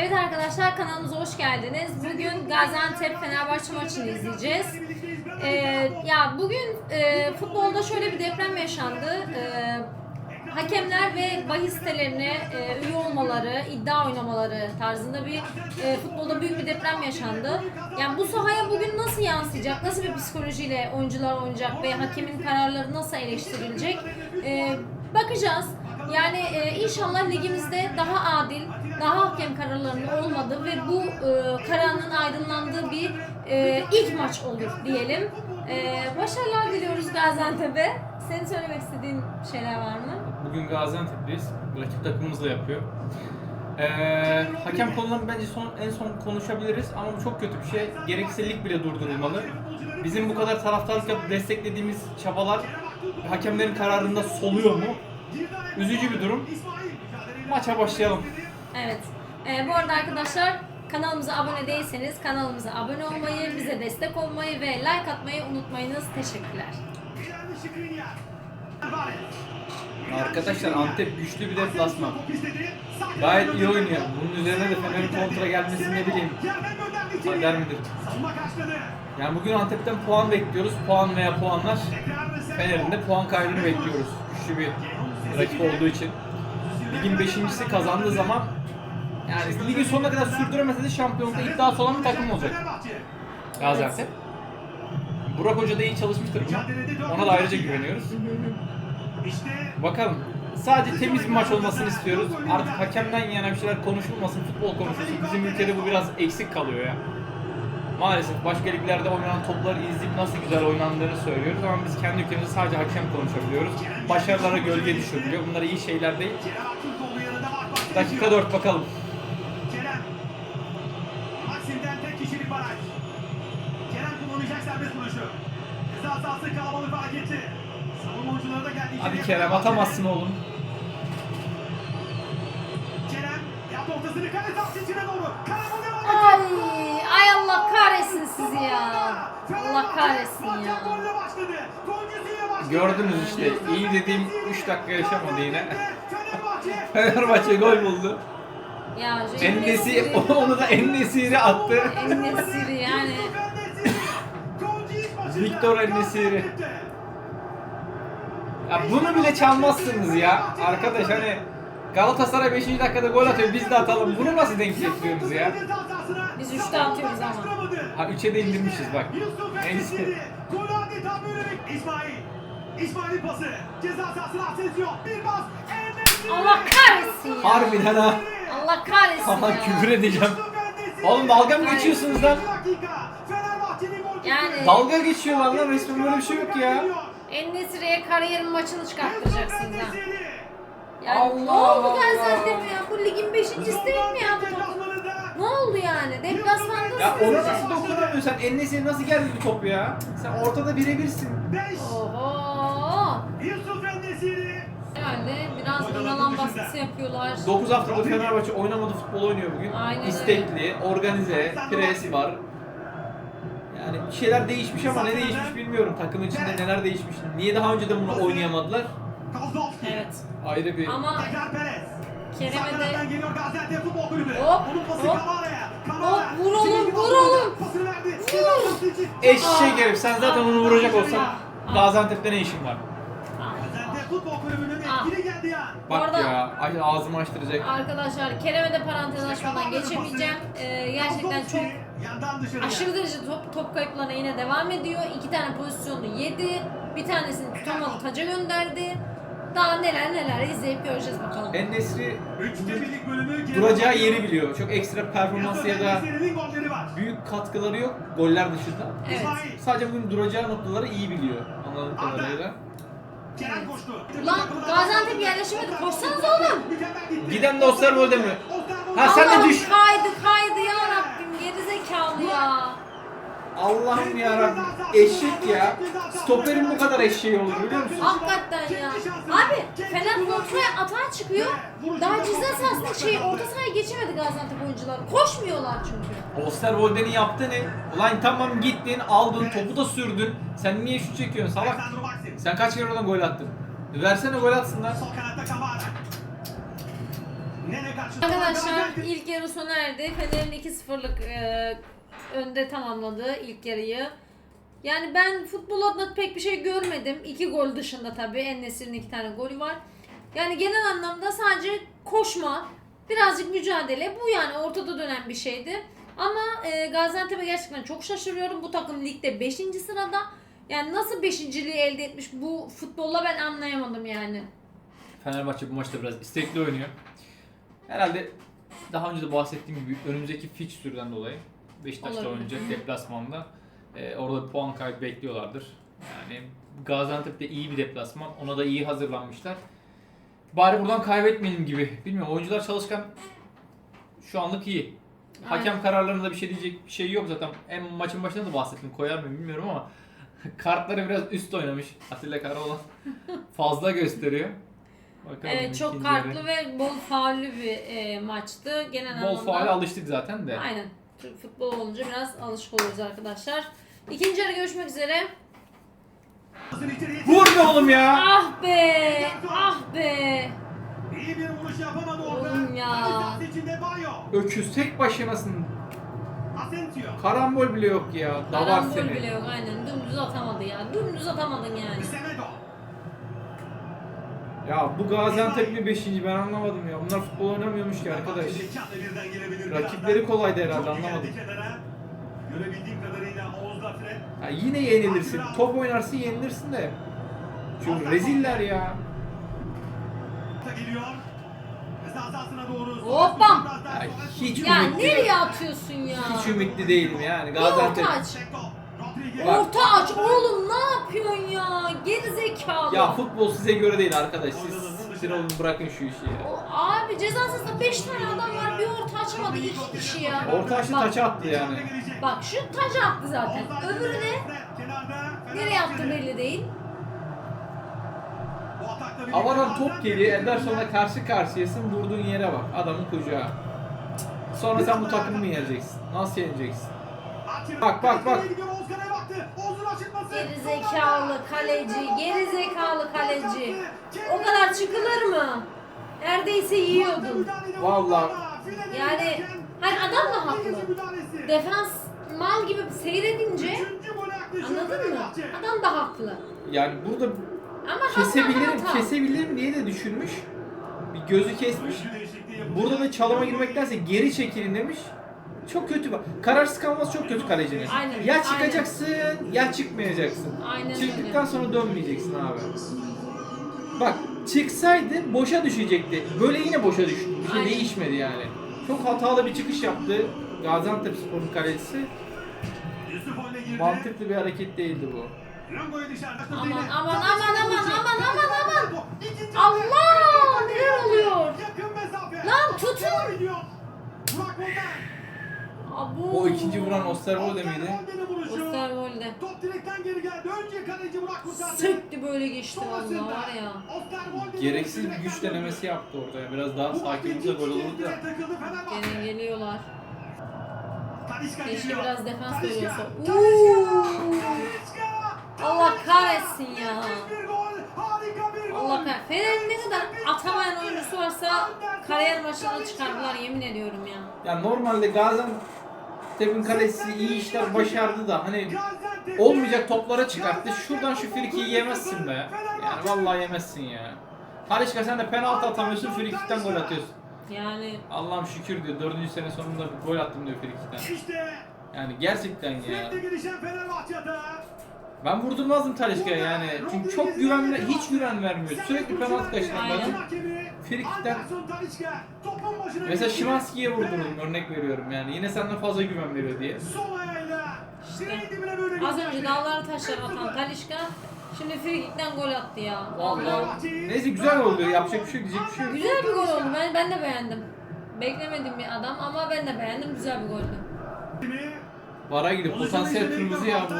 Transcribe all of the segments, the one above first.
Evet arkadaşlar kanalımıza hoş geldiniz. Bugün Gaziantep Fenerbahçe maçını izleyeceğiz. Ee, ya bugün e, futbolda şöyle bir deprem yaşandı. Ee, hakemler ve bahis sitelerine e, üye olmaları, iddia oynamaları tarzında bir e, futbolda büyük bir deprem yaşandı. Yani bu sahaya bugün nasıl yansıyacak, nasıl bir psikolojiyle oyuncular oynayacak ve hakemin kararları nasıl eleştirilecek Ee, bakacağız. Yani e, inşallah ligimizde daha adil, daha hakem kararlarının olmadığı ve bu e, kararın aydınlandığı bir e, ilk maç olur diyelim. E, başarılar diliyoruz Gaziantep'e. Senin söylemek istediğin şeyler var mı? Bugün Gaziantep'teyiz. Rakip takımımız da yapıyor. Ee, hakem konularını bence son, en son konuşabiliriz ama bu çok kötü bir şey. Gerekirse bile durdurulmalı. Bizim bu kadar taraftarlık yapıp desteklediğimiz çabalar hakemlerin kararında soluyor mu? Üzücü bir durum. Maça başlayalım. Evet. E, bu arada arkadaşlar kanalımıza abone değilseniz kanalımıza abone olmayı, bize destek olmayı ve like atmayı unutmayınız. Teşekkürler. Arkadaşlar Antep güçlü bir deplasman. Gayet iyi oynuyor. Bunun üzerine de Fener'in kontra gelmesi ne bileyim. Kader midir? Yani bugün Antep'ten puan bekliyoruz. Puan veya puanlar. Fener'in de puan kaybını bekliyoruz. Güçlü bir rakip olduğu için. Ligin beşincisi kazandığı zaman yani ligin sonuna kadar sürdüremese de şampiyonlukta iddiası olan bir takım olacak. Gaziantep. Burak Hoca da iyi çalışmıştır. Ona da ayrıca güveniyoruz. Bakalım. Sadece temiz bir maç olmasını istiyoruz. Artık hakemden yana bir şeyler konuşulmasın, futbol konuşulsun. Bizim ülkede bu biraz eksik kalıyor ya. Maalesef başka liglerde oynanan topları izleyip nasıl güzel oynandığını söylüyoruz ama biz kendi ülkemizde sadece hakem konuşabiliyoruz. Başarılara gölge düşebiliyor. Bunlar iyi şeyler değil. Dakika 4 bakalım. Sahası kalabalık fark etti. Savunma oyuncuları da geldi. İçeriye. Kerem atamazsın oğlum. Kerem yaptı ortasını kale sahası içine doğru. Kerem devam Ay, ay Allah kahretsin sizi ya. Allah kahretsin ya. golle başladı. Golcüsüyle başladı. Gördünüz işte. iyi dediğim 3 dakika yaşamadı yine. Fenerbahçe. Gol buldu. Ya şu Ennesi onu da Ennesiri attı. Ennesiri yani. Victor En-Nesyri. Ya bunu bile çalmazsınız ya. Arkadaş hani Galatasaray 5. dakikada gol atıyor biz de atalım. Bunu nasıl denk getiriyorsunuz ya? Biz üçte atıyoruz ama. Ha 3'e de indirmişiz bak. Neyse. Golü adeta böyle İsmail. İsmail'in pası. Ceza sahasına Asensio. Bir pas. En-Nesyri. Allah kahretsin ya. Harbiden ha. Allah kahretsin Allah ya. küfür edeceğim. Oğlum dalga mı geçiyorsunuz lan? Yani- Dalga geçiyorlar lan resmen böyle bir şey yok ya. Ennesiri'ye kariyerin maçını çıkarttıracaksınız ha. Yani ne Allah oldu Allah. Gaziantep ya? Bu ligin beşincisi değil mi ya bu takım? Ne oldu yani? Deplasmandasınız. Ya onu nasıl dokunamıyorsun sen? Ennesiri nasıl geldi bir top ya? Sen ortada birebirsin. Beş. Oho. Yusuf En-Nesyri. Herhalde biraz Yunalan baskısı yapıyorlar. 9 haftadır Fenerbahçe oynamadı futbol oynuyor bugün. Aynen öyle. İstekli, organize, presi var. Yani bir şeyler değişmiş ama ne değişmiş bilmiyorum. Takım içinde neler değişmiş. Niye daha önce de bunu oynayamadılar? Evet. Ayrı bir... Ama. Kerem'e de geliyor Gaziantep Futbol Kulübü. Hop, hop. Hop, vur oğlum, vur oğlum. Vur. Eşek herif sen zaten onu vuracak olsan. Gaziantep'te ne işin var? Futbol Kulübü'nün Aa. etkili geldi ya. Bu Bak arada- ya aç- ağzımı açtıracak. arkadaşlar Kerem'e de parantez açmadan geçemeyeceğim. Ee, gerçekten çok Yandan dışarıya. aşırı derece top, top kayıplarına yine devam ediyor. İki tane pozisyonu yedi. Bir tanesini tutamadı taca gönderdi. Daha neler neler izleyip göreceğiz bakalım. En-Nesri Üçte birlik bölümü geri duracağı yeri biliyor. Çok ekstra performansı ya da En-Nesyri'nin golleri var. büyük katkıları yok goller dışında. Evet. İsmail. Sadece bugün duracağı noktaları iyi biliyor anladığım kadarıyla. Kerem koştu. Ulan Gaziantep yerleşemedi. Koşsanız oğlum. Giden de Osterwolde mi? Osterwolde. Ha, sen de Allah'ım düş. kaydı kaydı ya Rabbim geri zekalı ya. Allah'ım yarabbim eşek ya. Stoperin bu kadar eşeği olur biliyor musun? Hakikaten ya. Abi Fener kontraya atağa çıkıyor. Daha ceza sahasında şey orta sahaya geçemedi Gaziantep oyuncuları. Koşmuyorlar çünkü. Osterwolde'nin yaptığı ne? Ulan tamam gittin aldın topu da sürdün. Sen niye şut çekiyorsun salak? Sen kaç kere oradan gol attın? Versene gol atsınlar. Sol kanatta Kamara. Nene karşısında. Arkadaşlar ilk yarı sona erdi. Fener'in 2-0'lık e, önde tamamladı ilk yarıyı. Yani ben futbol adına pek bir şey görmedim. İki gol dışında tabii. Ennesir'in iki tane golü var. Yani genel anlamda sadece koşma, birazcık mücadele. Bu yani ortada dönen bir şeydi. Ama e, Gaziantep'e gerçekten çok şaşırıyorum. Bu takım ligde 5. sırada. Yani nasıl 5.liği elde etmiş bu futbolla ben anlayamadım yani. Fenerbahçe bu maçta biraz istekli oynuyor. Herhalde daha önce de bahsettiğim gibi önümüzdeki fikstürden dolayı Beşiktaş'ta Olabilir. oynayacak deplasmanda e, orada bir puan kaybı bekliyorlardır. Yani Gaziantep de iyi bir deplasman. Ona da iyi hazırlanmışlar. Bari buradan kaybetmeyelim gibi. Bilmiyorum oyuncular çalışkan şu anlık iyi. Hakem kararlarında bir şey diyecek bir şey yok zaten. En maçın başında da bahsettim koyar mı bilmiyorum ama kartları biraz üst oynamış Atilla Karaoğlan. Fazla gösteriyor. Bakalım Evet, çok kartlı ve bol faullü bir e, maçtı. Genel Bol anlamda. faale alıştık zaten de. Aynen. Türk futbol olunca biraz alışık oluyoruz arkadaşlar. İkinci yarı görüşmek üzere. Vur be oğlum ya! Ah be! Ah be! İyi bir vuruş yapamadı orada. Oğlum ya. Sahası içinde Bayo. Öküz tek başınasın. Karambol bile yok ya. Davar Karambol seni. bile yok aynen. Dümdüz atamadı ya. Dümdüz atamadın yani. Ya bu Gaziantep'li 5. ben anlamadım ya. Bunlar futbol oynamıyormuş ki arkadaş. Rakipleri kolaydı herhalde anlamadım. Görebildiğim kadarıyla Oğuz Gafre. Ya yine yenilirsin. Top oynarsın yenilirsin de. Şu reziller ya. Geliyor. Ceza sahasına doğru. Hoppa! Ya hiç Ya ümitli, nereye atıyorsun ya? hiç ümitli değilim yani. Bir Gaziantep. orta aç. Rodriguez. Bak. Orta aç oğlum ne yapıyorsun ya? Geri zekalı. Ya futbol size göre değil arkadaş. Siz siktir olun bırakın şu işi ya. O, abi ceza sahasında 5 tane adam var bir orta açamadı iki kişi ya. Orta açtı Bak, taça attı yani. Bak şu taca attı zaten. Öbürü de nereye attı belli değil. Havadan top geliyor. Ederson'la karşı karşıyasın. Vurduğun yere bak. Adamın kucağı. Sonra sen bu takımı mı yeneceksin? Nasıl yeneceksin? Bak, bak, bak. Geri zekalı kaleci, geri zekalı kaleci. O kadar çıkılır mı? Neredeyse yiyordun. Vallahi. Yani hani adam da haklı. Defans mal gibi seyredince anladın mı? Adam da haklı. Yani burada Ama hata kesebilirim, hata. kesebilirim diye de düşünmüş. Bir gözü kesmiş. Burada da çalıma girmektense geri çekilin demiş. Çok kötü bak. Kararsız kalması çok kötü kalecinin. Aynen, Ya çıkacaksın ya çıkmayacaksın. Aynen Çıktıktan öyle. sonra dönmeyeceksin abi. Bak çıksaydı boşa düşecekti. Böyle yine boşa düştü. Bir şey Aynen. değişmedi yani. Çok hatalı bir çıkış yaptı Gaziantep Spor'un kalecisi. Mantıklı bir hareket değildi bu. Aman aman aman aman aman aman aman. Allah neler oluyor? Lan tutun. Abu. O ikinci vuran Osterwolde miydi? Osterwolde. Top direkten geri geldi. Önce kaleci Burak kurtardı. Söktü böyle geçti vallahi Sonrasında var ya. Gereksiz bir güç denemesi yaptı orada. ya. Biraz daha Bu sakin olsa gol olurdu da. takıldı Fenerbahçe. Gene geliyorlar. Talisca Keşke geliyor. biraz defans Talisca, veriyorsa. Talisca, Uuu. Talisca, Allah kahretsin ya. Allah kahretsin. Fener'in ne kadar atamayan oyuncusu varsa kariyer maçlarına çıkardılar yemin ediyorum ya. Ya normalde Gaziantep'in kalesi iyi işler başardı da hani olmayacak toplara çıkarttı. Şuradan şu frikiyi yemezsin be. Yani vallahi yemezsin ya. Talişka sen de penaltı atamıyorsun, frikikten gol atıyorsun. Yani Allah'ım şükür diyor. Dördüncü sene sonunda bir gol attım diyor frikikten. İşte Yani gerçekten ya. Ben vurdurmazdım Talişka'ya yani. Çünkü çok güven, hiç güven vermiyor. Sürekli penaltı kaçırmak Aynen. Frikikten Mesela. Şimanski'ye vurdurdum örnek veriyorum yani. Yine senden fazla güven veriyor diye. Böyle az önce dağları taşları atan Talişka şimdi frikikten gol attı ya. Vallahi. Vallahi. Neyse güzel oldu. Yapacak bir şey yok, diyecek bir şey yok. Güzel bir gol oldu. Ben ben de beğendim. Beklemedim bir adam ama ben de beğendim. Güzel bir goldü. Vara gidip potansiyel kırmızı ya bu.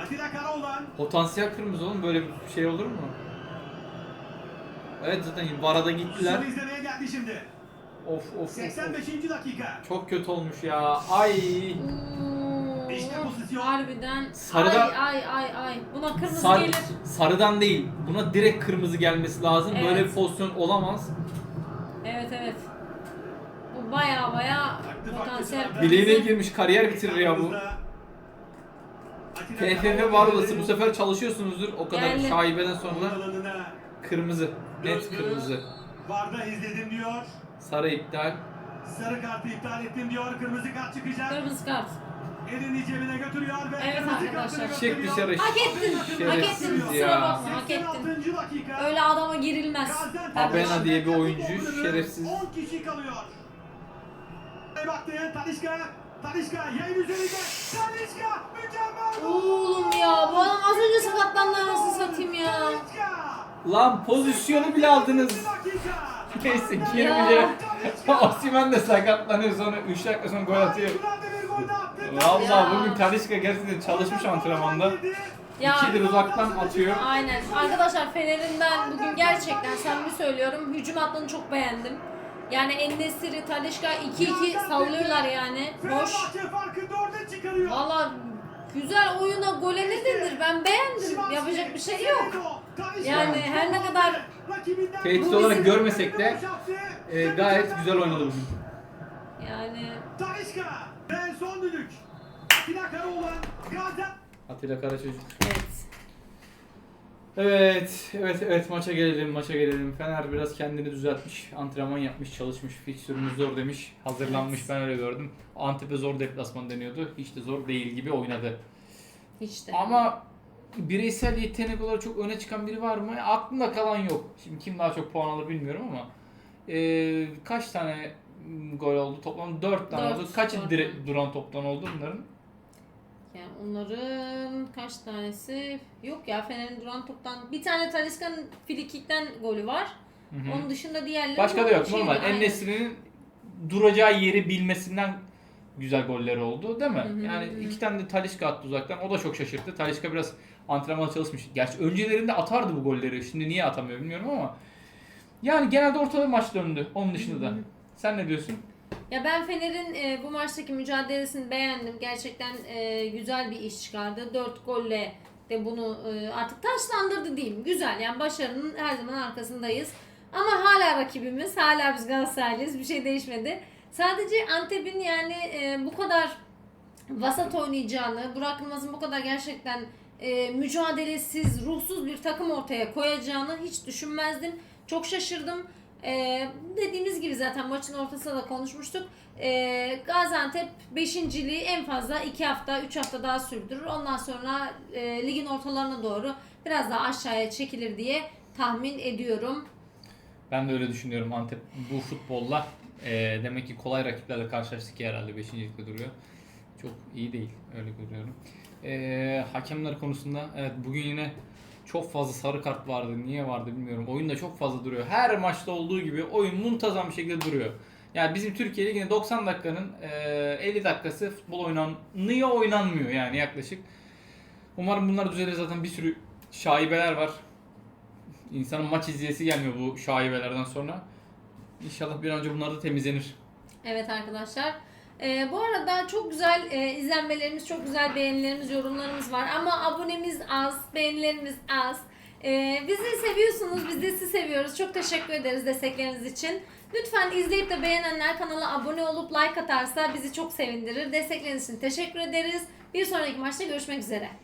Atilla Karaoğlan Potansiyel kırmızı oğlum böyle bir şey olur mu? Evet zaten Vara'da gittiler. Şunu izlemeye geldi şimdi. Of of of. of. 85. dakika. Çok kötü olmuş ya. Ay. İşte pozisyon. Harbiden. Sarıdan- Ay ay ay ay. Buna kırmızı Sar, gelir. sarıdan değil. Buna direkt kırmızı gelmesi lazım. Evet. Böyle bir pozisyon olamaz. Evet evet. Bu baya baya potansiyel. Bileğine girmiş kariyer bitirir ya bu. TFF var olası bu sefer çalışıyorsunuzdur o kadar Geldi. şaibeden sonra kırmızı net kırmızı Varda izledim diyor. sarı iptal Sarı kartı iptal ettim diyor. Kırmızı kart çıkacak. Kırmızı kart. Elini cebine götürüyor ve Evet kırmızı arkadaşlar. gösteriyor. dışarı. Hak ettin. Hak ettin. Kusura bakma hak ettin. 86. dakika. Öyle adama girilmez. Abena diye bir oyuncu, şerefsiz. 10 kişi kalıyor. Ve baktı Talişka. Talişka yayın üzerinde. Talişka mükemmel. Oğlum ya bu adam az önce sakatlandı anasını satayım ya. Lan pozisyonu bile aldınız. Neyse girince Osimhen de sakatlanıyor sonra 3 dakika sonra gol atıyor. Vallahi Ya. bugün Talisca gerçekten çalışmış antrenmanda. Ya. İkidir uzaktan atıyor. Aynen. Arkadaşlar Fener'in ben bugün gerçekten samimi söylüyorum hücum hattını çok beğendim. Yani Ennesiri, Talişka 2-2 sallıyorlar yani. Boş. Farkı 4'e çıkarıyor. Valla güzel oyuna gole ne denir ben beğendim. Yapacak bir şey yok. Yani her ne kadar Tehdit olarak görmesek de e, gayet güzel oynadı bugün. Yani Talişka ve son düdük. Atilla Karaçocuk. evet. Evet, evet, evet maça gelelim, maça gelelim. Fener biraz kendini düzeltmiş, antrenman yapmış, çalışmış, fikstürümüz zor demiş, hazırlanmış ben öyle gördüm. Antep'e zor deplasman deniyordu, hiç de zor değil gibi oynadı. Hiç de. Ama bireysel yetenek olarak çok öne çıkan biri var mı? Aklımda kalan yok. Şimdi kim daha çok puan alır bilmiyorum ama e, kaç tane gol oldu? Toplam 4 tane Dört, oldu. Kaçı dire- duran toptan oldu bunların? Yani onların kaç tanesi yok ya Fener'in duran toptan bir tane Talisca'nın frikikten golü var. Hı hı. Onun dışında diğerleri Başka da yok şeydi, normal. En-Nesyri'nin duracağı yeri bilmesinden güzel golleri oldu değil mi? Hı hı, yani hı. iki tane de Talisca attı uzaktan. O da çok şaşırttı. Talisca biraz antrenmana çalışmış. Gerçi öncelerinde atardı bu golleri. Şimdi niye atamıyor bilmiyorum ama. Yani genelde ortada maç döndü. Onun dışında da. Sen ne diyorsun? Ya ben Fener'in e, bu maçtaki mücadelesini beğendim. Gerçekten e, güzel bir iş çıkardı. 4 golle de bunu e, artık taşlandırdı diyeyim. Güzel yani başarının her zaman arkasındayız. Ama hala rakibimiz, hala biz Galatasaraylıyız. Bir şey değişmedi. Sadece Antep'in yani e, bu kadar vasat oynayacağını, Burak Yılmaz'ın bu kadar gerçekten e, mücadelesiz, ruhsuz bir takım ortaya koyacağını hiç düşünmezdim. Çok şaşırdım. E, dediğimiz gibi zaten maçın ortasında da konuşmuştuk. E, Gaziantep 5.liği en fazla 2 hafta, 3 hafta daha sürdürür. Ondan sonra e, ligin ortalarına doğru biraz daha aşağıya çekilir diye tahmin ediyorum. Ben de öyle düşünüyorum. Antep bu futbolla e, demek ki kolay rakiplerle karşılaştık ki herhalde 5. ligde duruyor. Çok iyi değil. Öyle görüyorum. E, hakemler konusunda evet bugün yine çok fazla sarı kart vardı. Niye vardı bilmiyorum. Oyunda çok fazla duruyor. Her maçta olduğu gibi oyun muntazam bir şekilde duruyor. Yani bizim Türkiye Ligi'nde 90 dakikanın e, 50 dakikası futbol oynanıyor oynanmıyor yani yaklaşık. Umarım bunlar düzelir zaten bir sürü şaibeler var. İnsanın maç izleyesi gelmiyor bu şaibelerden sonra. İnşallah bir an önce bunlar da temizlenir. Evet arkadaşlar. Ee, bu arada çok güzel e, izlenmelerimiz, çok güzel beğenilerimiz, yorumlarımız var. Ama abonemiz az, beğenilerimiz az. Ee, bizi seviyorsunuz, biz de sizi seviyoruz. Çok teşekkür ederiz destekleriniz için. Lütfen izleyip de beğenenler kanala abone olup like atarsa bizi çok sevindirir. Destekleriniz için teşekkür ederiz. Bir sonraki maçta görüşmek üzere.